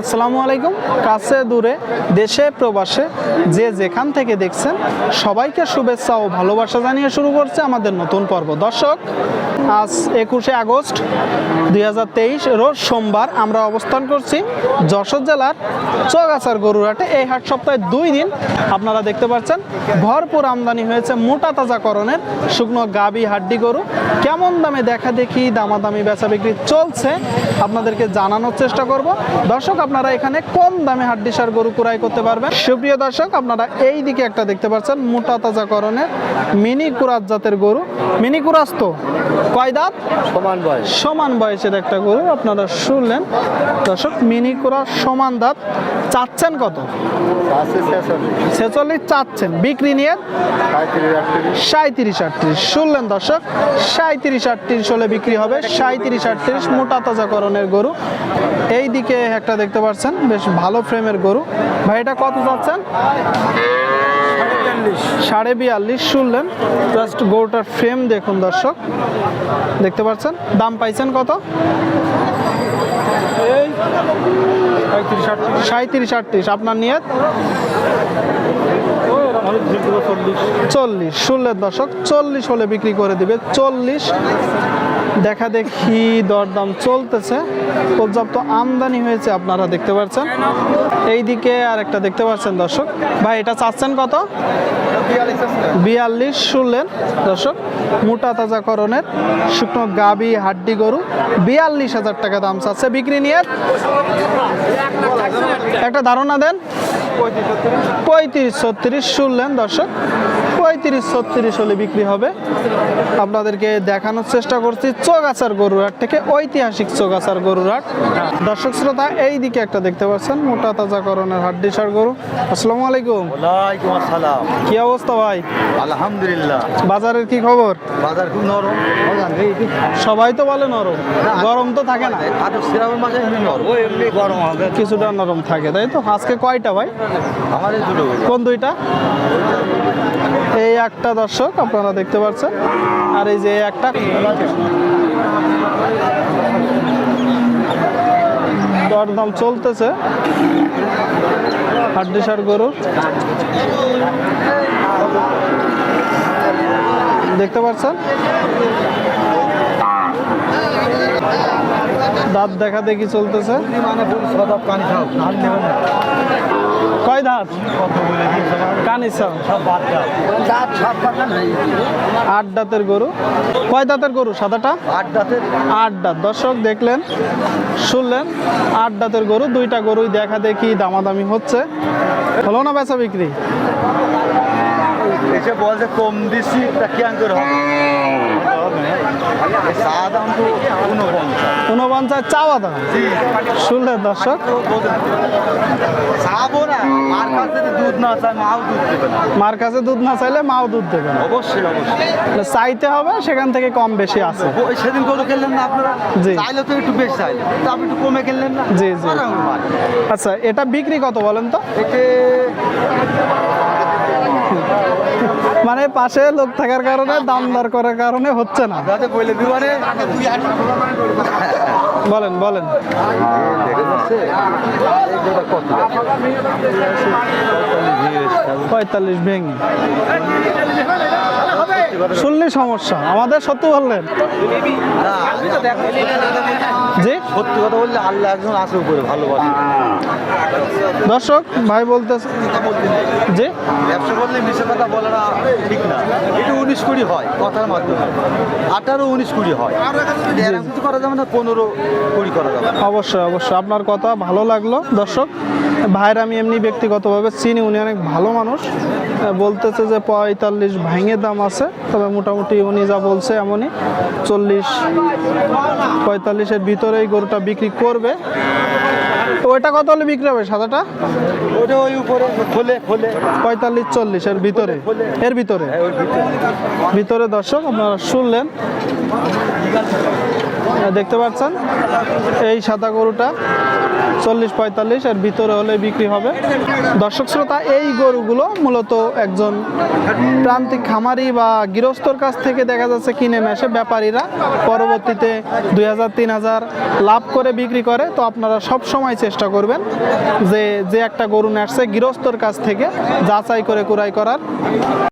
আসসালামু আলাইকুম। কাছে দূরে, দেশে, প্রবাসে, যে যেখান থেকে দেখছেন, সবাইকে শুভেচ্ছা ও ভালোবাসা জানিয়ে শুরু করছে আমাদের নতুন পর্ব। দর্শক, আজ একুশে আগস্ট দুই হাজার তেইশ রোজ সোমবার আমরা অবস্থান করছি যশোর জেলার চৌগাছার গরুরহাটে। এই হাট সপ্তাহে দুই দিন আপনারা দেখতে পাচ্ছেন, ভরপুর আমদানি হয়েছে মোটা তাজাকরণের শুকনো গাবি হাড্ডি গরু। কেমন দামে দেখা দেখি, দামাদামি, বেচা বিক্রি চলছে, আপনাদেরকে জানানোর চেষ্টা করব। দর্শক আপনারা এখানে কম দামে হাড্ডি সার গরু ক্রয় করতে পারবেন। সুপ্রিয় দর্শক আপনারা এই দিকে একটা দেখতে পাচ্ছেন মোটা তাজাকরণের মিনি কুরাজ জাতের গরু। মিনি কুরাজ তো কয় দাঁত? সমান বয়স। সমান বয়সের একটা গরু আপনারা শুনলেন। দর্শক মিনি কুরাজ সমান দাঁত চাচ্ছেন কত? ছেচল্লিশ। চাচ্ছেন বিক্রি নিয়ে সাঁত্রিশ আটত্রিশ। সাঁত্রিশ আটত্রিশ। শুনলেন দর্শক সাঁত্রিশ আটত্রিশ হলে বিক্রি হবে সাঁত্রিশ আটত্রিশ মোটা তাজাকরণের গরু। এই দিকে একটা দেখতে পাচ্ছেন বেশ ভালো ফ্রেমের গরু। ভাই, এটা কত চাচ্ছেন? সাড়ে বিয়াল্লিশ শুনলেন। জাস্ট গরুটার ফ্রেম দেখুন দর্শক। দেখতে পাচ্ছেন? দাম পাইছেন কত? সাঁত্রিশ আটত্রিশ। আপনার নিয়ত? চল্লিশ। শুনলেন দর্শক, চল্লিশ হলে বিক্রি করে দিবে। চল্লিশ, দেখা দেখি দরদাম চলতেছে। পর্যাপ্ত আমদানি হয়েছে, আপনারা দেখতে পাচ্ছেন। এইদিকে আর একটা দেখতে পাচ্ছেন দর্শক। ভাই, এটা চাচ্ছেন কত? বিয়াল্লিশ, শুনলেন দর্শক। মোটা তাজাকরণের শুকনো গাবি হাড্ডি গরু, বিয়াল্লিশ হাজার টাকা দাম চাচ্ছে বিক্রি নিয়ে। একটা ধারণা দেন। পঁয়ত্রিশ ছত্রিশ। শুনলেন দর্শক। পঁয়ত্রিশ ছত্রিশ হলে বিক্রি হবে। আপনাদেরকে দেখানোর চেষ্টা করছি চৌগাছার গরুরহাট থেকে ঐতিহাসিক চৌগাছার গরুরহাট। দর্শক শ্রোতা এই দিকে একটা দেখতে পাচ্ছেন মোটা তাজাকরণের হাড্ডিসার গরু। আসসালামু আলাইকুম। ওয়ালাইকুম আসসালাম। কি অবস্থা ভাই? আলহামদুলিল্লাহ। বাজারের কি খবর? বাজার খুব নরম। সবাই তো বলে নরম। গরম তো থাকে না। আর শ্রাবণ মাসে নরম। এমনি গরম হবে। কিছুটা নরম থাকে তাই তো? আজকে কয়টা ভাই? দুটো। কোন দুইটা? এই একটা দর্শক আপনারা দেখতে পাচ্ছেন। আর এই যে একটা দরদাম চলতেছে। হাড্ডিসার গরু। দেখতে পাচ্ছেন? দাঁত দেখা দেখি চলতেছে। কয় দাঁত? আট দাঁতের গরু। কয় দাঁতের গরু? সাদাটা? আট দাঁতের আট দাঁত। দর্শক দেখলেন, শুনলেন, আট দাঁতের গরু। দুইটা গরুই দেখা দেখি দামাদামি হচ্ছে। হলো না বেচা বিক্রি? এসে বলছে কম দিছি, তা কি করে হবে? চা দাম। তো উনপঞ্চাশ উনপঞ্চাশ চাওয়া দাম শুনলেন দর্শক মার কাছে দুধ না চাইলে মাও দুধ দেবে অবশ্যই অবশ্যই। চাইতে হবে সেখান থেকে কম বেশি আছে। সেদিন গরু খেললেন না আপনারা? জি। চাইলে তো একটু বেশি চাইলে তো আপনি একটু কমে খেললেন না? জি, জি। আচ্ছা এটা বিক্রি কত বলেন তো? এতে মানে পাশে লোক থাকার কারণে দাম দর করার কারণে হচ্ছে না। বলেন বলেন। পঁয়তাল্লিশ ভেঙে। শুনলি সমস্যা আমাদের সত্যি বললেন। জি? সত্যি কথা বললে আল্লাহ একজন আছে উপরে ভালোবাসে দর্শক ভাই বলতেছে জি? ব্যবসা করলে মিশে কথা বলাটা ঠিক না। এটা উনিশ কুড়ি হয় কথার মাধ্যমে। আঠারো উনিশ কুড়ি হয়। করা যাবে না পনেরো কুড়ি করা যাবে অবশ্যই অবশ্যই। আপনার কথা ভালো লাগল দর্শক। ভাইয়ের আমি এমনি ব্যক্তিগতভাবে চিনি উনি অনেক ভালো মানুষ। বলতেছে যে পঁয়তাল্লিশ ভাঙে দাম আছে তবে মোটামুটি উনি যা বলছে এমনই। চল্লিশ পঁয়তাল্লিশের ভিতরে এই গরুটা বিক্রি করবে। ওইটা কত হলে বিক্রি হবে সাদাটা? ওটা ওই উপরে খোলে খোলে। পঁয়তাল্লিশ চল্লিশের ভিতরে? এর ভিতরে? ওই ভিতরে। ভিতরে দর্শক আপনারা শুনলেন। দেখতে পাচ্ছেন? এই সাদা গরুটা চল্লিশ পঁয়তাল্লিশ, এর ভিতরে হলে বিক্রি হবে। দর্শক শ্রোতা, এই গরুগুলো মূলত একজন প্রান্তিক খামারি বা গৃহস্থর কাছ থেকে দেখা যাচ্ছে কিনে মেশে ব্যাপারীরা পরবর্তীতে দুই হাজার, তিন হাজার লাভ করে বিক্রি করে। তো আপনারা সব সময় চেষ্টা করবেন যে যে একটা গরু নেসছে গৃহস্থর কাছ থেকে যাচাই করে কুড়াই করার।